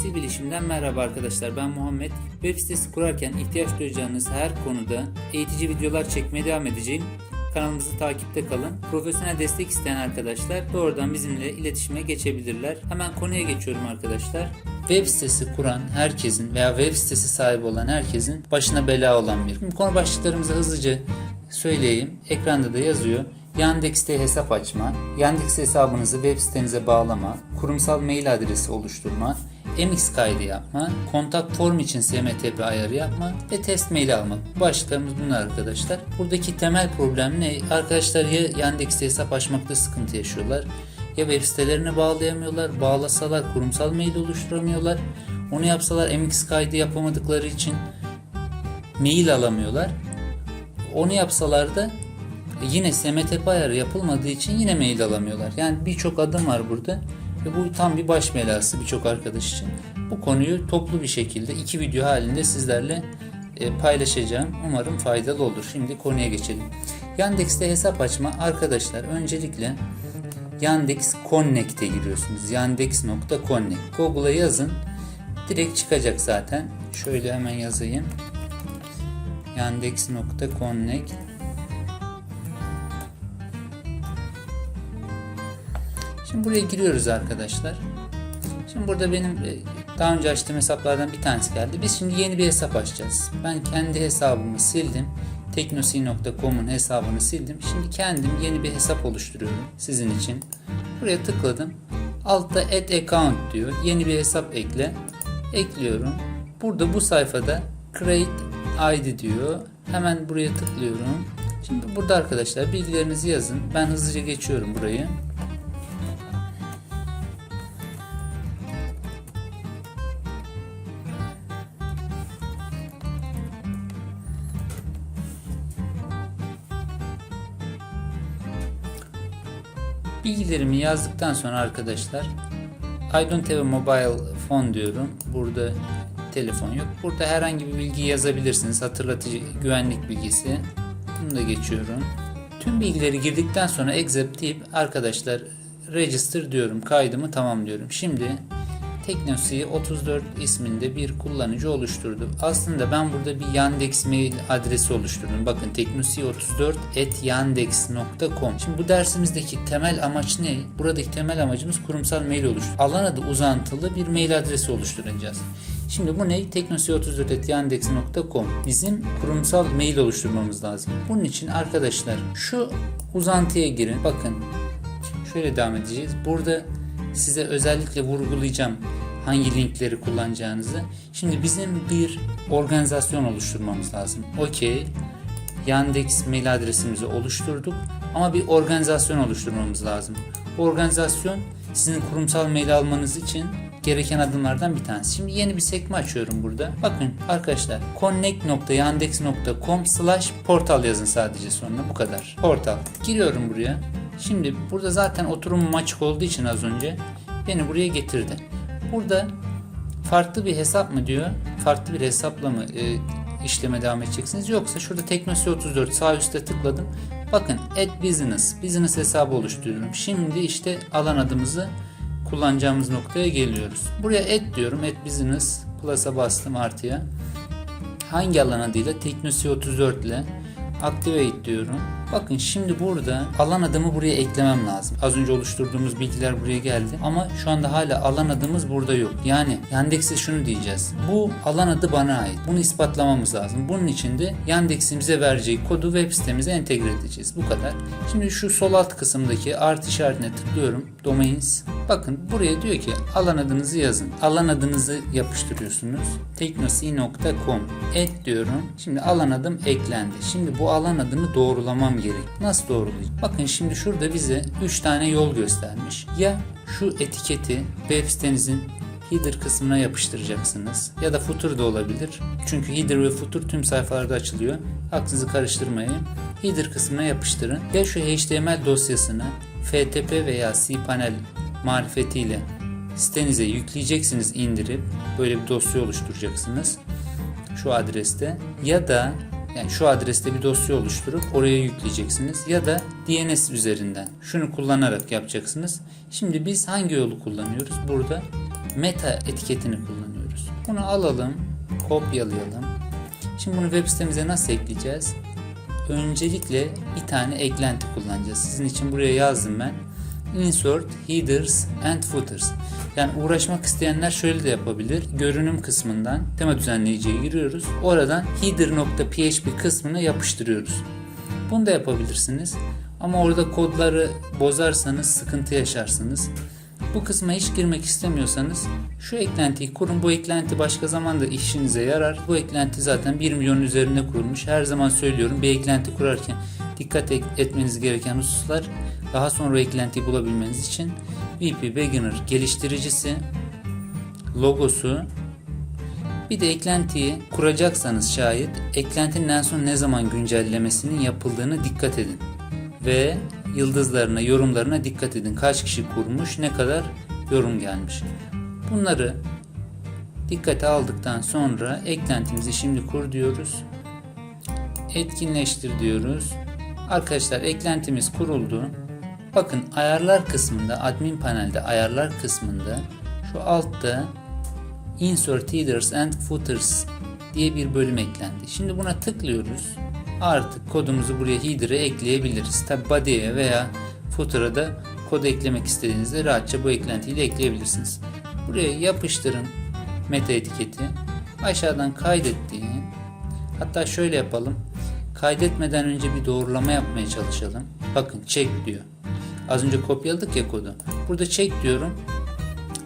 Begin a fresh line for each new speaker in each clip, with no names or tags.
ICT Bilişim'den merhaba arkadaşlar ben Muhammed. Web sitesi kurarken ihtiyaç duyacağınız her konuda eğitici videolar çekmeye devam edeceğim. Kanalımızı takipte kalın. Profesyonel destek isteyen arkadaşlar doğrudan bizimle iletişime geçebilirler. Hemen konuya geçiyorum arkadaşlar. Web sitesi kuran herkesin veya web sitesi sahibi olan herkesin başına bela olan bir. Şimdi konu başlıklarımızı hızlıca söyleyeyim. Ekranda da yazıyor. Yandex'te hesap açma, Yandex hesabınızı web sitenize bağlama, kurumsal mail adresi oluşturma, MX kaydı yapma, kontak form için SMTP ayarı yapma ve test maili almak. Bu Başlıklarımız bunlar arkadaşlar. Buradaki temel problem ne? Arkadaşlar ya Yandex'te hesap açmakta sıkıntı yaşıyorlar ya web sitelerine bağlayamıyorlar, bağlasalar kurumsal mail oluşturamıyorlar. Onu yapsalar MX kaydı yapamadıkları için mail alamıyorlar. Onu yapsalar da yine SMTP ayarı yapılmadığı için yine mail alamıyorlar. Yani birçok adım var burada ve bu tam bir baş belası birçok arkadaş için. Bu konuyu toplu bir şekilde iki video halinde sizlerle e, paylaşacağım. Umarım faydalı olur. Şimdi konuya geçelim. Yandex'te hesap açma arkadaşlar öncelikle Yandex Connect'e giriyorsunuz. Yandex.connect. Google'a yazın. Direkt çıkacak zaten. Şöyle hemen yazayım. Yandex.connect Şimdi buraya giriyoruz arkadaşlar. Şimdi burada benim e, daha önce açtığım hesaplardan bir tanesi geldi. Biz şimdi yeni bir hesap açacağız. Ben kendi hesabımı sildim. teknosi.com'un hesabını sildim. Şimdi kendim yeni bir hesap oluşturuyorum sizin için. Buraya tıkladım. Altta add account diyor. Yeni bir hesap ekle. Ekliyorum. Burada bu sayfada create ID diyor. Hemen buraya tıklıyorum. Şimdi burada arkadaşlar bilgilerinizi yazın. Ben hızlıca geçiyorum burayı. Bilgilerimi yazdıktan sonra arkadaşlar I don't have a mobile phone diyorum. Burada telefon yok. Burada herhangi bir bilgi yazabilirsiniz. Hatırlatıcı güvenlik bilgisi. Bunu da geçiyorum. Tüm bilgileri girdikten sonra accept deyip arkadaşlar register diyorum. Kaydımı tamamlıyorum. Şimdi Teknosi 34 isminde bir kullanıcı oluşturdu. Aslında ben burada bir Yandex mail adresi oluşturdum. Bakın teknosi34@yandex.com. Şimdi bu dersimizdeki temel amaç ne? Buradaki temel amacımız kurumsal mail oluştur. Alan adı uzantılı bir mail adresi oluşturacağız. Şimdi bu ne? teknosi34@yandex.com. Bizim kurumsal mail oluşturmamız lazım. Bunun için arkadaşlar şu uzantıya girin. Bakın şöyle devam edeceğiz. Burada size özellikle vurgulayacağım hangi linkleri kullanacağınızı. Şimdi bizim bir organizasyon oluşturmamız lazım. Okey. Yandex mail adresimizi oluşturduk ama bir organizasyon oluşturmamız lazım. Bu organizasyon sizin kurumsal mail almanız için gereken adımlardan bir tanesi. Şimdi yeni bir sekme açıyorum burada. Bakın arkadaşlar connect.yandex.com slash portal yazın sadece sonuna bu kadar. Portal. Giriyorum buraya. Şimdi burada zaten oturumum açık olduğu için az önce beni buraya getirdi. Burada farklı bir hesap mı diyor? Farklı bir hesapla mı e, işleme devam edeceksiniz? Yoksa şurada Teknosi 34 sağ üstte tıkladım. Bakın Add Business. Business hesabı oluşturuyorum. Şimdi işte alan adımızı kullanacağımız noktaya geliyoruz. Buraya Add diyorum. Add Business Plus'a bastım artıya. Hangi alan adıyla? Teknosi 34 ile Activate diyorum. Bakın şimdi burada alan adımı buraya eklemem lazım. Az önce oluşturduğumuz bilgiler buraya geldi ama şu anda hala alan adımız burada yok. Yani Yandex'e şunu diyeceğiz. Bu alan adı bana ait. Bunu ispatlamamız lazım. Bunun için de Yandex'in bize vereceği kodu web sitemize entegre edeceğiz. Bu kadar. Şimdi şu sol alt kısımdaki artı işaretine tıklıyorum. Domains. Bakın buraya diyor ki alan adınızı yazın. Alan adınızı yapıştırıyorsunuz. teknosi.com et diyorum. Şimdi alan adım eklendi. Şimdi bu alan adını doğrulamam gerek. Nasıl doğrulayacağım? Bakın şimdi şurada bize 3 tane yol göstermiş. Ya şu etiketi web sitenizin header kısmına yapıştıracaksınız. Ya da footer da olabilir. Çünkü header ve footer tüm sayfalarda açılıyor. Aklınızı karıştırmayın. Header kısmına yapıştırın. Ya şu HTML dosyasını FTP veya cPanel marifetiyle sitenize yükleyeceksiniz indirip böyle bir dosya oluşturacaksınız şu adreste ya da yani şu adreste bir dosya oluşturup oraya yükleyeceksiniz ya da DNS üzerinden şunu kullanarak yapacaksınız. Şimdi biz hangi yolu kullanıyoruz? Burada meta etiketini kullanıyoruz. Bunu alalım, kopyalayalım. Şimdi bunu web sitemize nasıl ekleyeceğiz? Öncelikle bir tane eklenti kullanacağız. Sizin için buraya yazdım ben. Insert headers and footers. Yani uğraşmak isteyenler şöyle de yapabilir. Görünüm kısmından tema düzenleyiciye giriyoruz. Oradan header.php kısmına yapıştırıyoruz. Bunu da yapabilirsiniz. Ama orada kodları bozarsanız sıkıntı yaşarsınız. Bu kısma hiç girmek istemiyorsanız şu eklentiyi kurun. Bu eklenti başka zamanda işinize yarar. Bu eklenti zaten 1 milyon üzerinde kurulmuş. Her zaman söylüyorum bir eklenti kurarken dikkat et- etmeniz gereken hususlar daha sonra eklentiyi bulabilmeniz için VP Beginner geliştiricisi logosu bir de eklentiyi kuracaksanız şayet eklentinin en son ne zaman güncellemesinin yapıldığını dikkat edin. Ve yıldızlarına, yorumlarına dikkat edin. Kaç kişi kurmuş, ne kadar yorum gelmiş. Bunları dikkate aldıktan sonra eklentimizi şimdi kur diyoruz. Etkinleştir diyoruz. Arkadaşlar eklentimiz kuruldu. Bakın ayarlar kısmında, admin panelde ayarlar kısmında şu altta Insert Headers and Footers diye bir bölüm eklendi. Şimdi buna tıklıyoruz. Artık kodumuzu buraya header'e ekleyebiliriz. Tabi body'ye veya footer'a da kod eklemek istediğinizde rahatça bu eklentiyi de ekleyebilirsiniz. Buraya yapıştırın meta etiketi. Aşağıdan kaydettiği hatta şöyle yapalım. Kaydetmeden önce bir doğrulama yapmaya çalışalım. Bakın check diyor. Az önce kopyaladık ya kodu. Burada check diyorum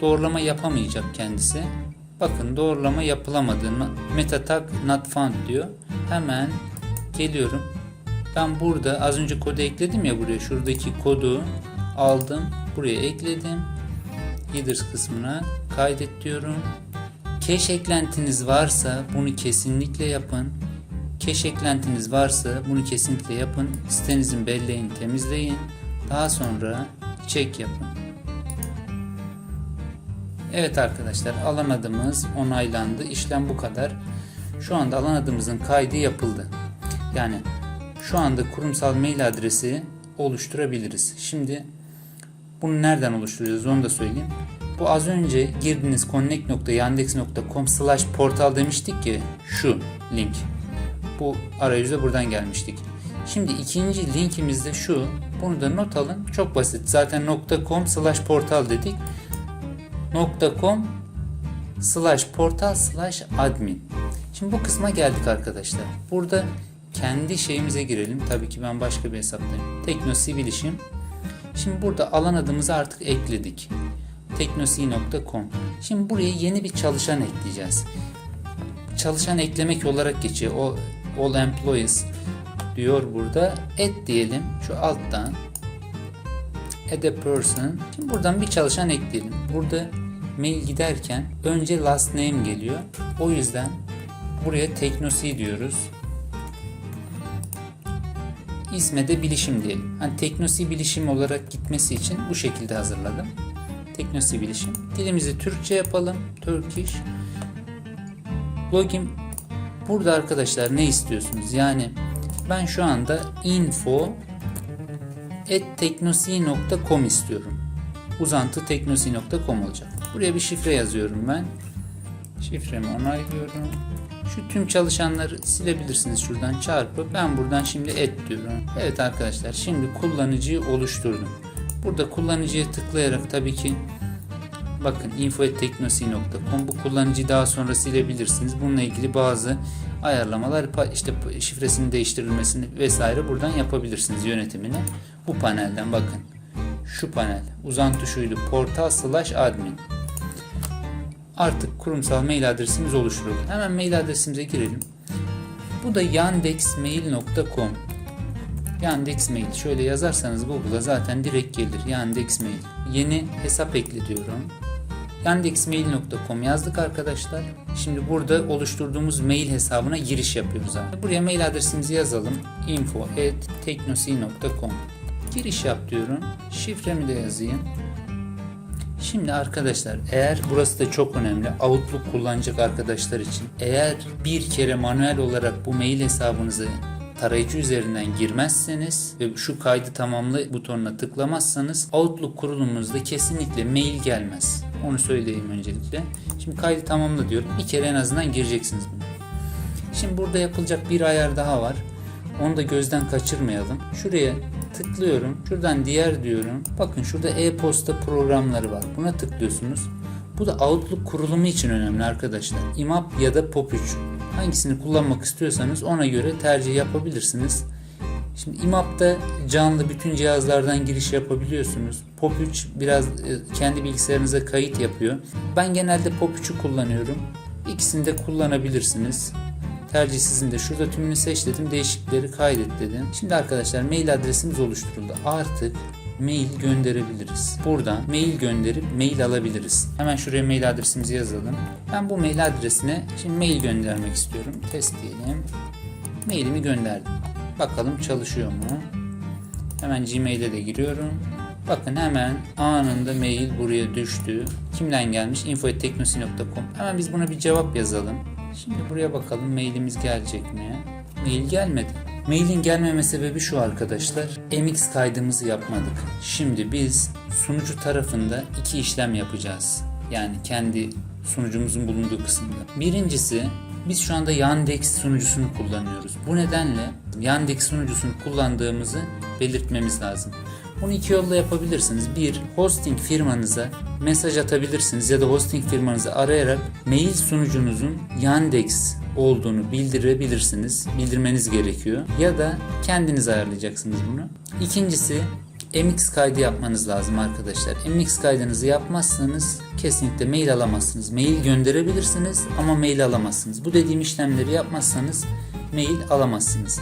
doğrulama yapamayacak kendisi. Bakın doğrulama yapılamadığını meta tag not found diyor. Hemen geliyorum. Ben burada az önce kodu ekledim ya buraya. Şuradaki kodu aldım. Buraya ekledim. Headers kısmına kaydet diyorum. Cache eklentiniz varsa bunu kesinlikle yapın. Cache eklentiniz varsa bunu kesinlikle yapın. Sitenizin belleğini temizleyin. Daha sonra check yapın. Evet arkadaşlar alan adımız onaylandı. İşlem bu kadar. Şu anda alan adımızın kaydı yapıldı. Yani şu anda kurumsal mail adresi oluşturabiliriz. Şimdi bunu nereden oluşturuyoruz onu da söyleyeyim. Bu az önce girdiğiniz connect.yandex.com slash portal demiştik ki şu link. Bu arayüze buradan gelmiştik. Şimdi ikinci linkimiz de şu. Bunu da not alın. Çok basit. Zaten .com slash portal dedik com slash portal slash admin. Şimdi bu kısma geldik arkadaşlar. Burada kendi şeyimize girelim. Tabii ki ben başka bir hesaptayım. Tekno Sivil İşim. Şimdi burada alan adımızı artık ekledik. teknosi.com Şimdi buraya yeni bir çalışan ekleyeceğiz. Çalışan eklemek olarak geçiyor. O all employees diyor burada. Et diyelim şu alttan add a person. Şimdi buradan bir çalışan ekleyelim. Burada mail giderken önce last name geliyor. O yüzden buraya teknosi diyoruz. İsme de bilişim diyelim. Hani teknosi bilişim olarak gitmesi için bu şekilde hazırladım. Teknosi bilişim. Dilimizi Türkçe yapalım. Turkish. Login. Burada arkadaşlar ne istiyorsunuz? Yani ben şu anda info teknosi.com istiyorum. Uzantı teknosi.com olacak. Buraya bir şifre yazıyorum ben. Şifremi onaylıyorum. Şu tüm çalışanları silebilirsiniz şuradan çarpı. Ben buradan şimdi et diyorum. Evet arkadaşlar şimdi kullanıcıyı oluşturdum. Burada kullanıcıya tıklayarak tabii ki bakın info.teknosi.com bu kullanıcıyı daha sonra silebilirsiniz. Bununla ilgili bazı ayarlamalar işte şifresinin değiştirilmesini vesaire buradan yapabilirsiniz yönetimini. Bu panelden bakın. Şu panel uzantı şuydu portal slash admin. Artık kurumsal mail adresimiz oluşturuldu. Hemen mail adresimize girelim. Bu da yandexmail.com Yandex Mail. Şöyle yazarsanız Google'a zaten direkt gelir. Yandex Mail. Yeni hesap ekle diyorum. Yandexmail.com yazdık arkadaşlar. Şimdi burada oluşturduğumuz mail hesabına giriş yapıyoruz. Buraya mail adresimizi yazalım. info@teknosi.com Giriş yap diyorum. Şifremi de yazayım. Şimdi arkadaşlar eğer burası da çok önemli Outlook kullanacak arkadaşlar için eğer bir kere manuel olarak bu mail hesabınızı tarayıcı üzerinden girmezseniz ve şu kaydı tamamla butonuna tıklamazsanız Outlook kurulumunuzda kesinlikle mail gelmez. Onu söyleyeyim öncelikle. Şimdi kaydı tamamla diyorum. Bir kere en azından gireceksiniz bunu. Şimdi burada yapılacak bir ayar daha var. Onu da gözden kaçırmayalım. Şuraya tıklıyorum. Şuradan diğer diyorum. Bakın şurada e-posta programları var. Buna tıklıyorsunuz. Bu da Outlook kurulumu için önemli arkadaşlar. IMAP ya da POP3. Hangisini kullanmak istiyorsanız ona göre tercih yapabilirsiniz. Şimdi IMAP'ta canlı bütün cihazlardan giriş yapabiliyorsunuz. POP3 biraz e, kendi bilgisayarınıza kayıt yapıyor. Ben genelde POP3'ü kullanıyorum. İkisini de kullanabilirsiniz. Tercih sizin de. Şurada tümünü seç dedim. Değişiklikleri kaydet dedim. Şimdi arkadaşlar mail adresimiz oluşturuldu. Artık mail gönderebiliriz. Buradan mail gönderip mail alabiliriz. Hemen şuraya mail adresimizi yazalım. Ben bu mail adresine şimdi mail göndermek istiyorum. Test diyelim. Mailimi gönderdim. Bakalım çalışıyor mu? Hemen Gmail'e de giriyorum. Bakın hemen anında mail buraya düştü. Kimden gelmiş? info.teknosi.com Hemen biz buna bir cevap yazalım. Şimdi buraya bakalım mailimiz gelecek mi? Mail gelmedi. Mailin gelmeme sebebi şu arkadaşlar. MX kaydımızı yapmadık. Şimdi biz sunucu tarafında iki işlem yapacağız. Yani kendi sunucumuzun bulunduğu kısımda. Birincisi biz şu anda Yandex sunucusunu kullanıyoruz. Bu nedenle Yandex sunucusunu kullandığımızı belirtmemiz lazım. Bunu iki yolla yapabilirsiniz. Bir, hosting firmanıza mesaj atabilirsiniz ya da hosting firmanızı arayarak mail sunucunuzun Yandex olduğunu bildirebilirsiniz. Bildirmeniz gerekiyor. Ya da kendiniz ayarlayacaksınız bunu. İkincisi MX kaydı yapmanız lazım arkadaşlar. MX kaydınızı yapmazsanız kesinlikle mail alamazsınız. Mail gönderebilirsiniz ama mail alamazsınız. Bu dediğim işlemleri yapmazsanız mail alamazsınız.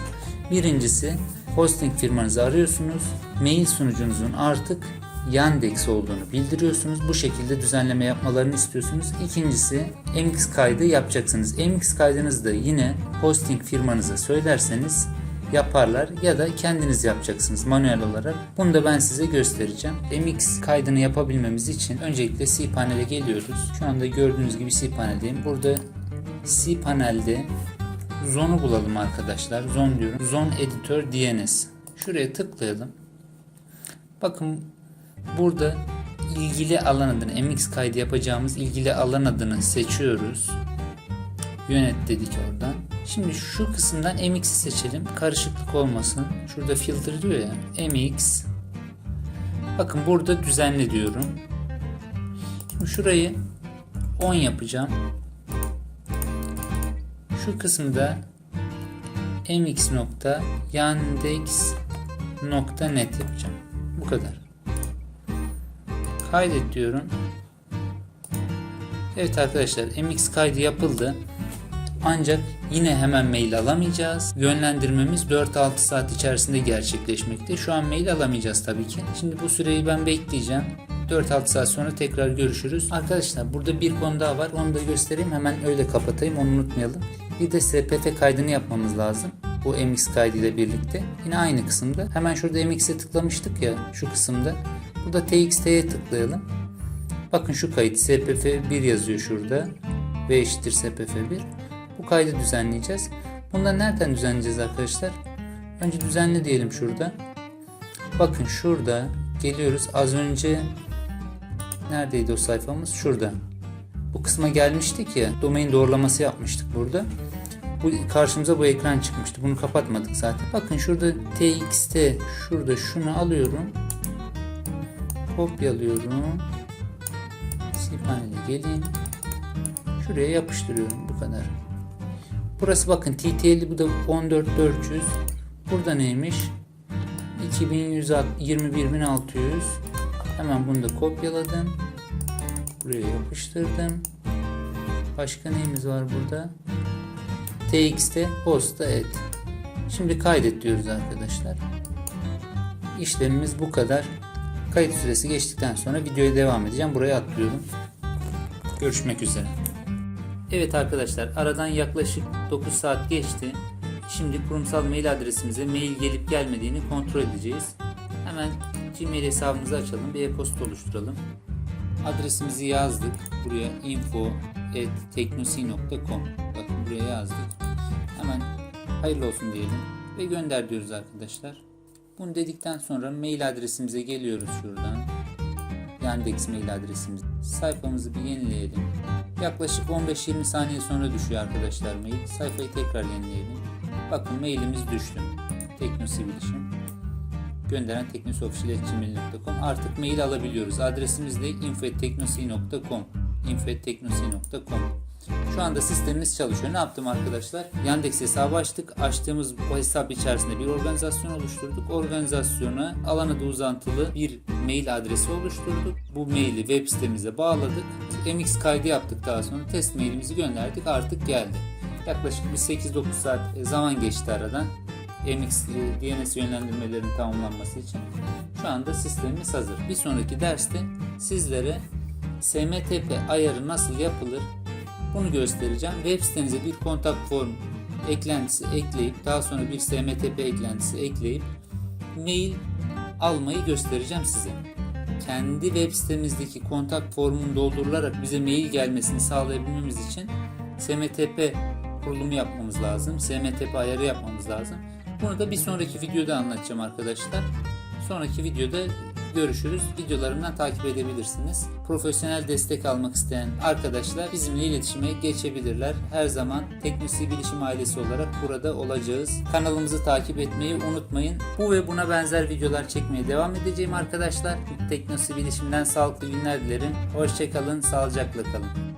Birincisi hosting firmanızı arıyorsunuz. Mail sunucunuzun artık Yandex olduğunu bildiriyorsunuz. Bu şekilde düzenleme yapmalarını istiyorsunuz. İkincisi MX kaydı yapacaksınız. MX kaydınızı da yine hosting firmanıza söylerseniz yaparlar ya da kendiniz yapacaksınız manuel olarak. Bunu da ben size göstereceğim. MX kaydını yapabilmemiz için öncelikle cPanel'e geliyoruz. Şu anda gördüğünüz gibi cPanel'deyim. Burada cPanel'de Zone'u bulalım arkadaşlar. Zone diyorum. Zone Editor DNS. Şuraya tıklayalım. Bakın burada ilgili alan adını MX kaydı yapacağımız ilgili alan adını seçiyoruz. Yönet dedik oradan. Şimdi şu kısımdan MX'i seçelim. Karışıklık olmasın. Şurada filtre diyor ya. MX. Bakın burada düzenle diyorum. Şimdi şurayı 10 yapacağım. Şu kısımda mx.yandex.net yapacağım. Bu kadar. Kaydet diyorum. Evet arkadaşlar MX kaydı yapıldı. Ancak yine hemen mail alamayacağız. Yönlendirmemiz 4-6 saat içerisinde gerçekleşmekte. Şu an mail alamayacağız tabii ki. Şimdi bu süreyi ben bekleyeceğim. 4-6 saat sonra tekrar görüşürüz. Arkadaşlar burada bir konu daha var. Onu da göstereyim. Hemen öyle kapatayım. Onu unutmayalım. Bir de SPF kaydını yapmamız lazım. Bu MX kaydı ile birlikte. Yine aynı kısımda. Hemen şurada MX'e tıklamıştık ya şu kısımda. Burada TXT'ye tıklayalım. Bakın şu kayıt SPF 1 yazıyor şurada. V eşittir SPF 1. Bu kaydı düzenleyeceğiz. Bunları nereden düzenleyeceğiz arkadaşlar? Önce düzenle diyelim şurada. Bakın şurada geliyoruz. Az önce neredeydi o sayfamız? Şurada. Bu kısma gelmiştik ya. Domain doğrulaması yapmıştık burada. Bu karşımıza bu ekran çıkmıştı. Bunu kapatmadık zaten. Bakın şurada txt şurada şunu alıyorum. Kopyalıyorum. cPanel'e geleyim. Şuraya yapıştırıyorum. Bu kadar. Burası bakın TTL bu da 14400. Burada neymiş? 2121600. Hemen bunu da kopyaladım. Buraya yapıştırdım. Başka neyimiz var burada? TX'te hosta et. Şimdi kaydet diyoruz arkadaşlar. İşlemimiz bu kadar. Kayıt süresi geçtikten sonra videoya devam edeceğim. Buraya atlıyorum. Görüşmek üzere. Evet arkadaşlar aradan yaklaşık 9 saat geçti. Şimdi kurumsal mail adresimize mail gelip gelmediğini kontrol edeceğiz. Hemen Gmail hesabımızı açalım. Bir e-posta oluşturalım. Adresimizi yazdık. Buraya info.teknosi.com Bakın buraya yazdık. Hemen hayırlı olsun diyelim. ve gönder diyoruz arkadaşlar. Bunu dedikten sonra mail adresimize geliyoruz şuradan. Yandex mail adresimiz. Sayfamızı bir yenileyelim. Yaklaşık 15-20 saniye sonra düşüyor arkadaşlar mail. Sayfayı tekrar yenileyelim. Bakın mailimiz düştü. Teknosibilişim. Gönderen teknosofişiletgmail.com Artık mail alabiliyoruz. Adresimiz de info.teknosi.com info.teknosi.com Şu anda sistemimiz çalışıyor. Ne yaptım arkadaşlar? Yandex hesabı açtık. Açtığımız o hesap içerisinde bir organizasyon oluşturduk. Organizasyona alan adı uzantılı bir mail adresi oluşturduk. Bu maili web sitemize bağladık. MX kaydı yaptık daha sonra. Test mailimizi gönderdik. Artık geldi. Yaklaşık bir 8-9 saat zaman geçti aradan. MX e, DNS yönlendirmelerinin tamamlanması için. Şu anda sistemimiz hazır. Bir sonraki derste sizlere SMTP ayarı nasıl yapılır bunu göstereceğim. Web sitenize bir kontak form eklentisi ekleyip daha sonra bir SMTP eklentisi ekleyip mail almayı göstereceğim size. Kendi web sitemizdeki kontak formunu doldurularak bize mail gelmesini sağlayabilmemiz için SMTP kurulumu yapmamız lazım. SMTP ayarı yapmamız lazım. Bunu da bir sonraki videoda anlatacağım arkadaşlar. Sonraki videoda görüşürüz. Videolarımdan takip edebilirsiniz. Profesyonel destek almak isteyen arkadaşlar bizimle iletişime geçebilirler. Her zaman Teknosi Bilişim ailesi olarak burada olacağız. Kanalımızı takip etmeyi unutmayın. Bu ve buna benzer videolar çekmeye devam edeceğim arkadaşlar. Teknosi Bilişim'den sağlıklı günler dilerim. Hoşçakalın, sağlıcakla kalın.